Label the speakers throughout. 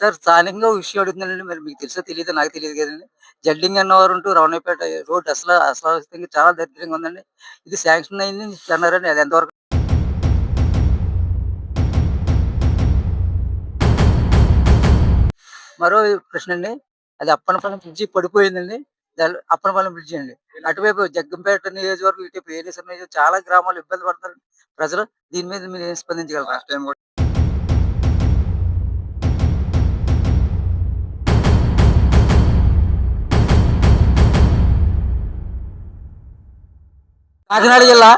Speaker 1: Sir స్థానికంగా విషయం అడుగుతున్నానండి. మరి మీకు తెలుసో తెలియదు నాకు తెలియదు కదండి. జడ్డింగ్ అన్నవారు ఉంటూ రవణపేట రోడ్ అసలు అసలు చాలా దరిద్రంగా ఉందండి. ఇది శాంక్షన్ అయింది అన్నారండి. అది ఎంతవరకు మరో ప్రశ్న అండి. అది అప్పనపాలెం బ్రిడ్జి పడిపోయిందండి. దాని- అప్పనపాలెం బ్రిడ్జి అండి. అటువైపు జగ్గంపేట నియోజకవర్గం ఇటువైపు ఏలేశ్వరం నియోజకవర్గం చాలా గ్రామాలు ఇబ్బంది పడతారు. ప్రజలు దీని మీద మీరు ఏం స్పందించగలరా? కాకినాడ జిల్లా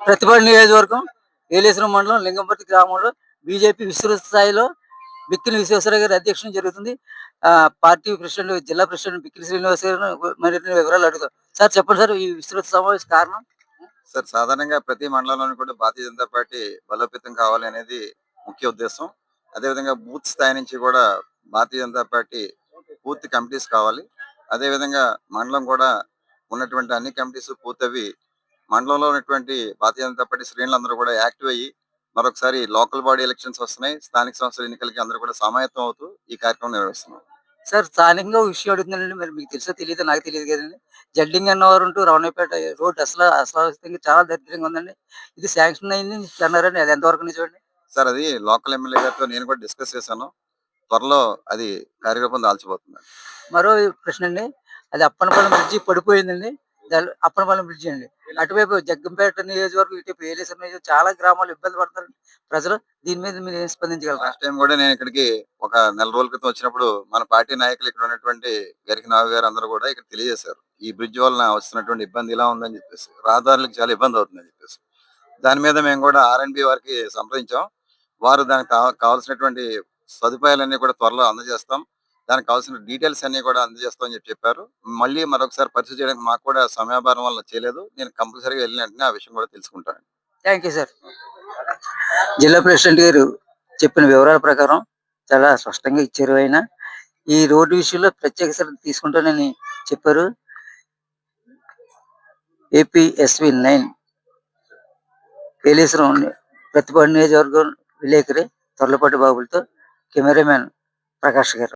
Speaker 1: ప్రతిపాడు నియోజకవర్గం ఏలేశ్వరం మండలం లింగంపర్తి గ్రామంలో బీజేపీ విస్తృత స్థాయిలో బిక్కిని విశ్వేశ్వరరావు గారి అధ్యక్షం జరుగుతుంది. ఆ పార్టీ ప్రెసిడెంట్ జిల్లా ప్రెసిడెంట్ బిక్కిని శ్రీనివాస్ గారు మరిన్ని వివరాలు అడుగుతాం. సార్ చెప్పండి సార్ ఈ విస్తృత సమావేశ కారణం?
Speaker 2: సార్ సాధారణంగా ప్రతి మండలంలోనూ కూడా భారతీయ జనతా పార్టీ బలోపేతం కావాలి అనేది ముఖ్య ఉద్దేశం. అదేవిధంగా బూత్ స్థాయి నుంచి కూడా భారతీయ జనతా పార్టీ పూర్తి కమిటీస్ కావాలి. అదేవిధంగా మండలం కూడా ఉన్నటువంటి అన్ని కమిటీస్ పూర్తవి మండలంలో ఉన్నటువంటి భారతీయ జనతా పార్టీ శ్రేణులందరూ కూడా యాక్టివ్ అయ్యి మరొకసారి లోకల్ బాడీ ఎలక్షన్స్ వస్తున్నాయి. స్థానిక సంస్థల ఎన్నికలకి అందరూ కూడా సమాయత్తం అవుతూ ఈ కార్యక్రమం నిర్వహిస్తున్నాం
Speaker 1: సార్ స్థానికంగా విషయం అడుగుతున్నానండి. మరి మీకు తెలుసో తెలియదు నాకు తెలియదు కదండి. జడ్డింగ్ అన్నవారు ఉంటూ రవణపేట రోడ్ అసలు అసలు చాలా దరిద్రంగా ఉందండి. ఇది శాంక్షన్ అయింది అన్నారండి అది ఎంతవరకు నిజమండి
Speaker 2: సార్ అది లోకల్ ఎమ్మెల్యే గారితో నేను కూడా డిస్కస్ చేశాను. త్వరలో అది కార్యరూపం దాల్చిపోతుంది.
Speaker 1: మరో ప్రశ్న అండి. అది అప్పనపాలెం బ్రిడ్జి పడిపోయిందండి. అప్పనపాలెం బ్రిడ్జి అండి. అటువైపు జగ్గంపేట నియోజకవర్గం ఇటువైపు ఏలేశ్వరం నియోజకవర్గం చాలా గ్రామాలు ఇబ్బంది పడతారు ప్రజలు దీని మీద మీరు ఏం స్పందించగలరా?
Speaker 2: లాస్ట్ టైం కూడా నేను ఇక్కడికి ఒక నెల రోజుల క్రితం వచ్చినప్పుడు మన పార్టీ నాయకులు ఇక్కడ ఉన్నటువంటి గరికి నాగారు గారు అందరూ కూడా ఇక్కడ తెలియజేశారు. ఈ బ్రిడ్జ్ వలన వస్తున్నటువంటి ఇబ్బంది ఇలా ఉందని చెప్పేసి రహదారులకు చాలా ఇబ్బంది అవుతుందని చెప్పేసి. దాని మీద మేము కూడా ఆర్ఎన్బి వారికి సంప్రదించాం. వారు దానికి కావాల్సినటువంటి సదుపాయాలన్నీ కూడా త్వరలో అందజేస్తాం. దానికి కావాల్సిన డీటెయిల్స్ అన్ని కూడా అందజేస్తామని చెప్పి చెప్పారు. మళ్ళీ మరొకసారి పరిస్థితి చేయడానికి మాకు కూడా సమయాభారం వల్ల చేయలేదు. నేను కంపల్సరీగా వెళ్ళిన వెంటనే ఆ విషయం కూడా తెలుసుకుంటాను.
Speaker 1: థ్యాంక్ యూ సార్ జిల్లా ప్రెసిడెంట్ గారు చెప్పిన వివరాల ప్రకారం చాలా స్పష్టంగా ఇచ్చారు ఆయన. ఈ రోడ్డు విషయంలో ప్రత్యేక శ్రద్ధ తీసుకుంటానని చెప్పారు. ఏపీఎస్వి నైన్ ఏలేశ్వరం ప్రతిపాడు నియోజకవర్గం విలేకరి తొర్లపాటి బాబులతో కెమెరామ్యాన్ ప్రకాష్ గారు.